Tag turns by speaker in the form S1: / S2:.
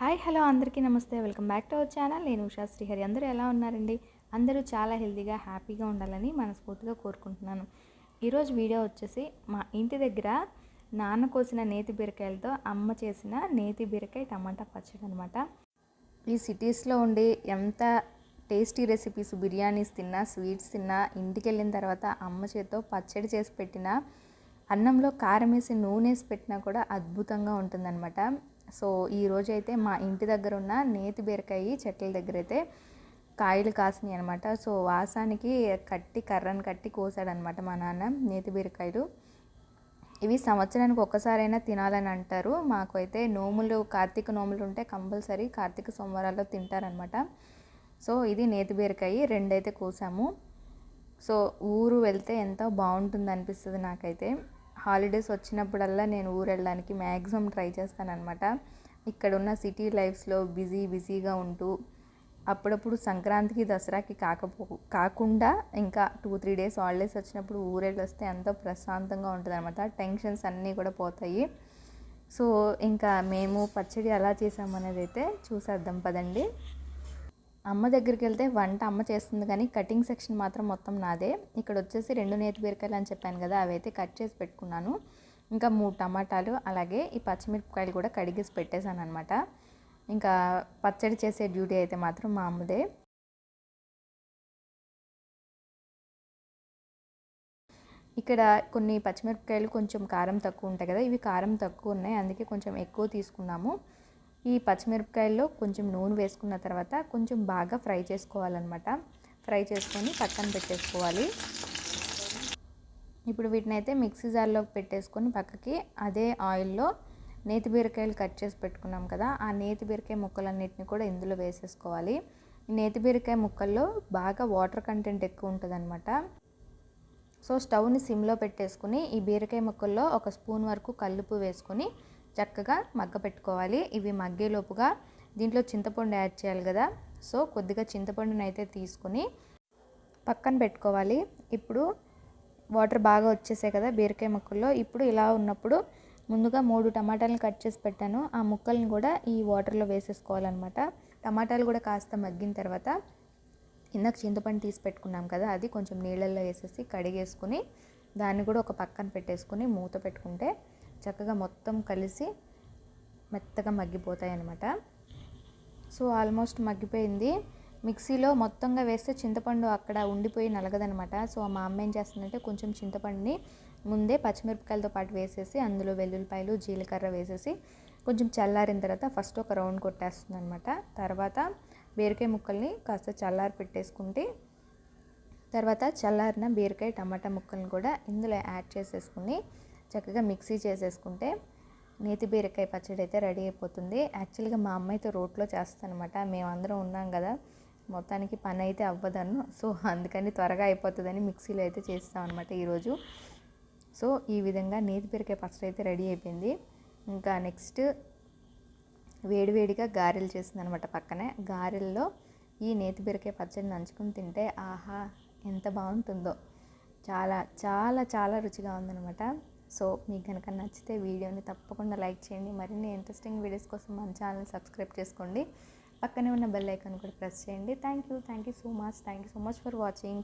S1: Hi hello అందరికీ నమస్తే. Welcome back to our channel. నేను ఉషా శ్రీహరి. అందరూ ఎలా ఉన్నారండి? అందరూ చాలా హెల్తీగా హ్యాపీగా ఉండాలని మనస్ఫూర్తిగా కోరుకుంటున్నాను. ఈరోజు వీడియో వచ్చేసి మా ఇంటి దగ్గర నాన్న కోసిన నేతి బీరకాయలతో అమ్మ చేసిన నేతి బీరకాయ టమాటా పచ్చడి అనమాట ఈ సిటీస్లో ఉండి ఎంత టేస్టీ రెసిపీస్ బిర్యానీస్ తిన్నా స్వీట్స్ తిన్నా ఇంటికి వెళ్ళిన తర్వాత అమ్మ చేతితో పచ్చడి చేసి పెట్టిన అన్నంలో కారం వేసి నూనె వేసి పెట్టినా కూడా అద్భుతంగా ఉంటుందన్నమాట. సో ఈ రోజైతే అయితే మా ఇంటి దగ్గర ఉన్న నేతి బీరకాయ చెట్ల దగ్గర అయితే కాయలు కాసినాయి అనమాట సో వాసానికి కట్టి కర్రను కట్టి కోసాడనమాట మా నాన్న నేతి బీరకాయలు. ఇవి సంవత్సరానికి ఒక్కసారైనా తినాలని అంటారు. మాకు అయితే నోములు కార్తీక నోములు ఉంటే కంపల్సరీ కార్తీక సోమవారాల్లో తింటారనమాట సో ఇది నేతి బీరకాయ రెండైతే కోసాము. సో ఊరు వెళ్తే ఎంతో బాగుంటుంది అనిపిస్తుంది నాకైతే. హాలిడేస్ వచ్చినప్పుడల్లా నేను ఊరెళ్ళడానికి మ్యాక్సిమం ట్రై చేస్తానన్నమాట. ఇక్కడ ఉన్న సిటీ లైఫ్స్లో బిజీ బిజీగా ఉంటూ అప్పుడప్పుడు సంక్రాంతికి దసరాకి కాకపో కాకుండా ఇంకా టూ త్రీ డేస్ హాలిడేస్ వచ్చినప్పుడు ఊరెళ్ళి వస్తే ఎంతో ప్రశాంతంగా ఉంటుంది అనమాట టెన్షన్స్ అన్నీ కూడా పోతాయి. సో ఇంకా మేము పచ్చడి ఎలా చేసామనేది అయితే చూసేద్దాం పదండి. అమ్మ దగ్గరికి వెళ్తే వంట అమ్మ చేస్తుంది కానీ కటింగ్ సెక్షన్ మాత్రం మొత్తం నాదే. ఇక్కడ వచ్చేసి రెండు నేతి బీరకాయలు అని చెప్పాను కదా అవి అయితే కట్ చేసి పెట్టుకున్నాను. ఇంకా మూడు టమాటాలు అలాగే ఈ పచ్చిమిరపకాయలు కూడా కడిగేసి పెట్టేశాను అనమాట ఇంకా పచ్చడి చేసే డ్యూటీ అయితే మాత్రం మా అమ్మదే. ఇక్కడ కొన్ని పచ్చిమిరపకాయలు కొంచెం కారం తక్కువ ఉంటాయి కదా ఇవి కారం తక్కువ ఉన్నాయి అందుకే కొంచెం ఎక్కువ తీసుకున్నాము. ఈ పచ్చిమిరపకాయల్లో కొంచెం నూనె వేసుకున్న తర్వాత కొంచెం బాగా ఫ్రై చేసుకోవాలన్నమాట. ఫ్రై చేసుకొని పక్కన పెట్టేసుకోవాలి. ఇప్పుడు వీటిని అయితే మిక్సీ జార్లో పెట్టేసుకొని పక్కకి అదే ఆయిల్లో నేతి బీరకాయలు కట్ చేసి పెట్టుకున్నాం కదా ఆ నేతి బీరకాయ ముక్కలన్నిటిని కూడా ఇందులో వేసేసుకోవాలి. నేతి బీరకాయ ముక్కల్లో బాగా వాటర్ కంటెంట్ ఎక్కువ ఉంటుందన్నమాట. సో స్టవ్ని సిమ్లో పెట్టేసుకుని ఈ బీరకాయ ముక్కల్లో ఒక స్పూన్ వరకు కల్లుపు వేసుకొని చక్కగా మగ్గ పెట్టుకోవాలి ఇవి మగ్గేలోపుగా దీంట్లో చింతపండు యాడ్ చేయాలి కదా. సో కొద్దిగా చింతపండును అయితే తీసుకొని పక్కన పెట్టుకోవాలి. ఇప్పుడు వాటర్ బాగా వచ్చేసాయి కదా బీరకాయ ముక్కల్లో. ఇప్పుడు ఇలా ఉన్నప్పుడు ముందుగా మూడు టమాటాలను కట్ చేసి పెట్టాను. ఆ ముక్కల్ని కూడా ఈ వాటర్లో వేసేసుకోవాలన్నమాట. టమాటాలు కూడా కాస్త మగ్గిన తర్వాత ఇందాక చింతపండు తీసి పెట్టుకున్నాం కదా అది కొంచెం నీళ్ళల్లో వేసేసి కడిగేసుకుని దాన్ని కూడా ఒక పక్కన పెట్టేసుకుని మూత పెట్టుకుంటే చక్కగా మొత్తం కలిసి మెత్తగా మగ్గిపోతాయి అన్నమాట సో ఆల్మోస్ట్ మగ్గిపోయింది. మిక్సీలో మొత్తంగా వేస్తే చింతపండు అక్కడ ఉండిపోయి నలగదనమాట సో మా అమ్మ ఏం చేస్తుందంటే కొంచెం చింతపండుని ముందే పచ్చిమిరపకాయలతో పాటు వేసేసి అందులో వెల్లుల్లిపాయలు జీలకర్ర వేసేసి కొంచెం చల్లారిన తర్వాత ఫస్ట్ ఒక రౌండ్ కొట్టేస్తుంది అనమాట తర్వాత బీరకాయ ముక్కల్ని కాస్త చల్లారి పెట్టేసుకుంటే తర్వాత చల్లారిన బీరకాయ టమాటా ముక్కల్ని కూడా ఇందులో యాడ్ చేసేసుకుని చక్కగా మిక్సీ చేసేసుకుంటే నేతి బీరకాయ పచ్చడి అయితే రెడీ అయిపోతుంది. యాక్చువల్గా మా అమ్మ అయితే రోట్లో చేస్తానమాట. మేమందరం ఉన్నాం కదా. మొత్తానికి పని అయితే అవ్వదను. సో అందుకని త్వరగా అయిపోతుందని మిక్సీలో అయితే చేస్తాం అనమాట ఈరోజు. సో ఈ విధంగా నేతి బీరకాయ పచ్చడి అయితే రెడీ అయిపోయింది. ఇంకా నెక్స్ట్ వేడివేడిగా గారెలు చేసింది అనమాట పక్కనే. గారెల్లో ఈ నేతి బీరకాయ పచ్చడి నంచుకుని తింటే ఆహా ఎంత బాగుంటుందో. చాలా చాలా చాలా రుచిగా ఉందనమాట సో మీకు కనుక నచ్చితే వీడియోని తప్పకుండా లైక్ చేయండి. మరిన్ని ఇంట్రెస్టింగ్ వీడియోస్ కోసం మన ఛానల్ సబ్స్క్రైబ్ చేసుకోండి. పక్కనే ఉన్న బెల్ ఐకాన్ కూడా ప్రెస్ చేయండి. Thank you thank you so much thank you so much for watching